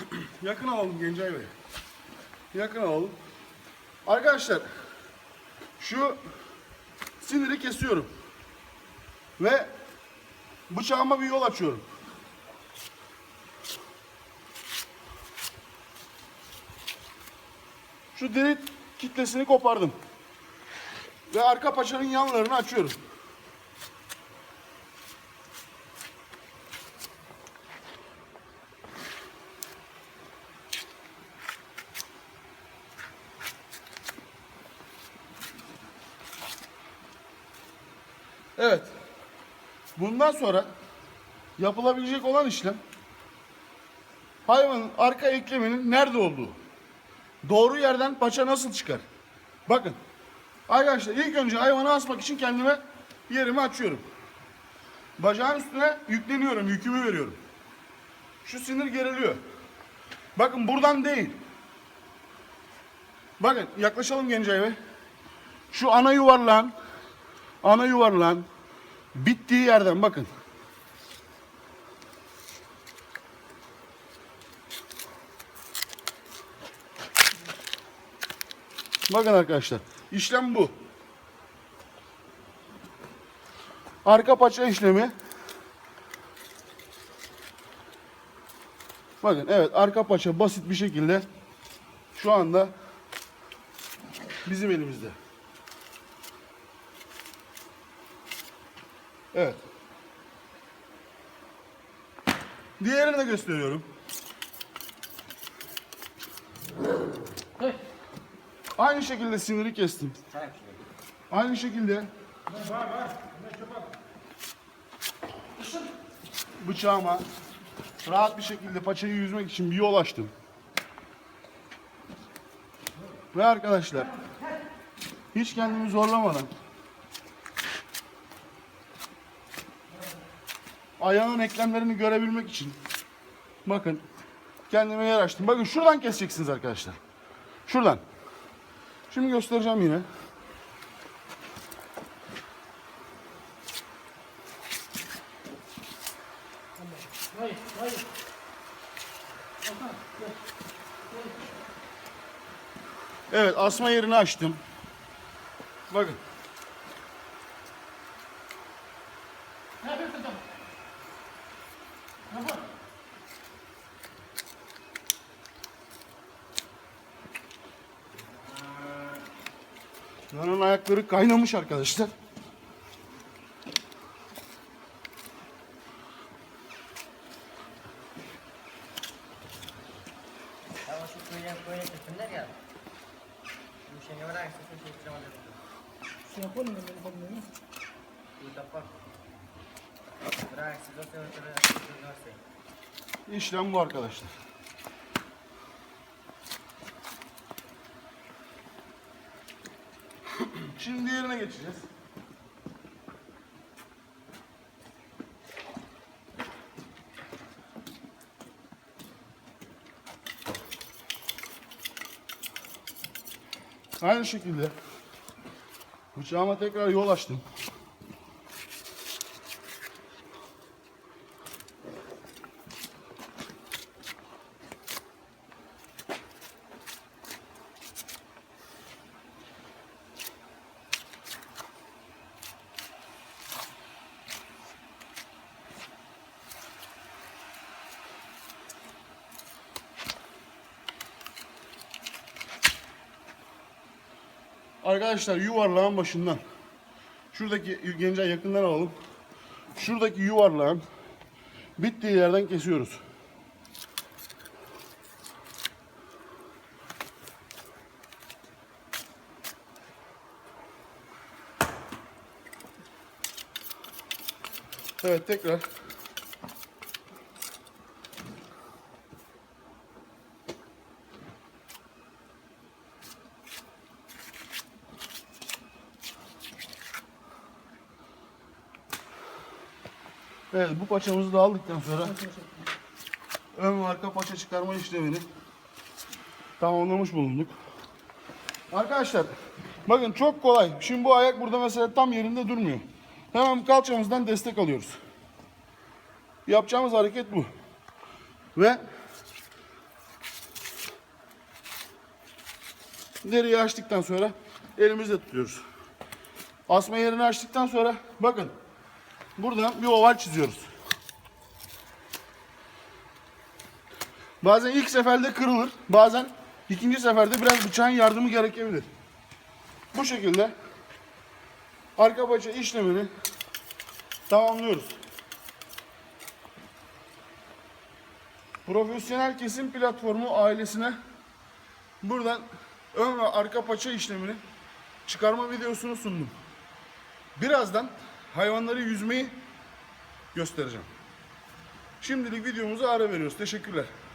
Yakın alalım Gencay Bey. Yakın alalım. Arkadaşlar şu siniri kesiyorum. Ve bıçağıma bir yol açıyorum. Şu deri kitlesini kopardım. Ve arka paçanın yanlarını açıyorum. Evet. Bundan sonra yapılabilecek olan işlem hayvanın arka ekleminin nerede olduğu. Doğru yerden paça nasıl çıkar? Bakın. Arkadaşlar ilk önce hayvanı asmak için kendime yerimi açıyorum. Bacağın üstüne yükleniyorum, yükümü veriyorum. Şu sinir geriliyor. Bakın buradan değil. Bakın yaklaşalım Gencay Bey. Şu ana yuvarlağın ana yuvarlağın bittiği yerden bakın. Bakın arkadaşlar. işlem bu. Arka paça işlemi. Bakın evet arka paça basit bir şekilde şu anda bizim elimizde. Evet. Diğerini de gösteriyorum. Aynı şekilde siniri kestim. Aynı şekilde bıçağıma rahat bir şekilde paçayı yüzmek için bir yol açtım. Ve arkadaşlar hiç kendimi zorlamadan ayağın eklemlerini görebilmek için bakın kendime yer açtım. Bakın şuradan keseceksiniz arkadaşlar. Şuradan. Şimdi göstereceğim yine. Hayır, hayır. Evet asma yerini açtım. Bakın. Suku suku suku suku. İşlem bu arkadaşlar. Şimdi diğerine geçeceğiz. Aynı şekilde bıçağıma tekrar yol açtım. Arkadaşlar yuvarlağın başından şuradaki Gencay yakından alalım. Şuradaki yuvarlağın bittiği yerden kesiyoruz. Evet tekrar Evet bu paçamızı da aldıktan sonra ön ve arka paça çıkarma işlemini tamamlamış bulunduk. Arkadaşlar bakın çok kolay. Şimdi bu ayak burada mesela tam yerinde durmuyor. Hemen kalçamızdan destek alıyoruz. Yapacağımız hareket bu. Ve deriyi açtıktan sonra elimizle tutuyoruz. Asma yerini açtıktan sonra bakın buradan bir oval çiziyoruz. Bazen ilk seferde kırılır. Bazen ikinci seferde biraz bıçağın yardımı gerekebilir. Bu şekilde arka paça işlemini tamamlıyoruz. Profesyonel kesim platformu ailesine buradan ön ve arka paça işlemini çıkarma videosunu sundum. Birazdan hayvanları yüzmeyi göstereceğim. Şimdilik videomuza ara veriyoruz. Teşekkürler.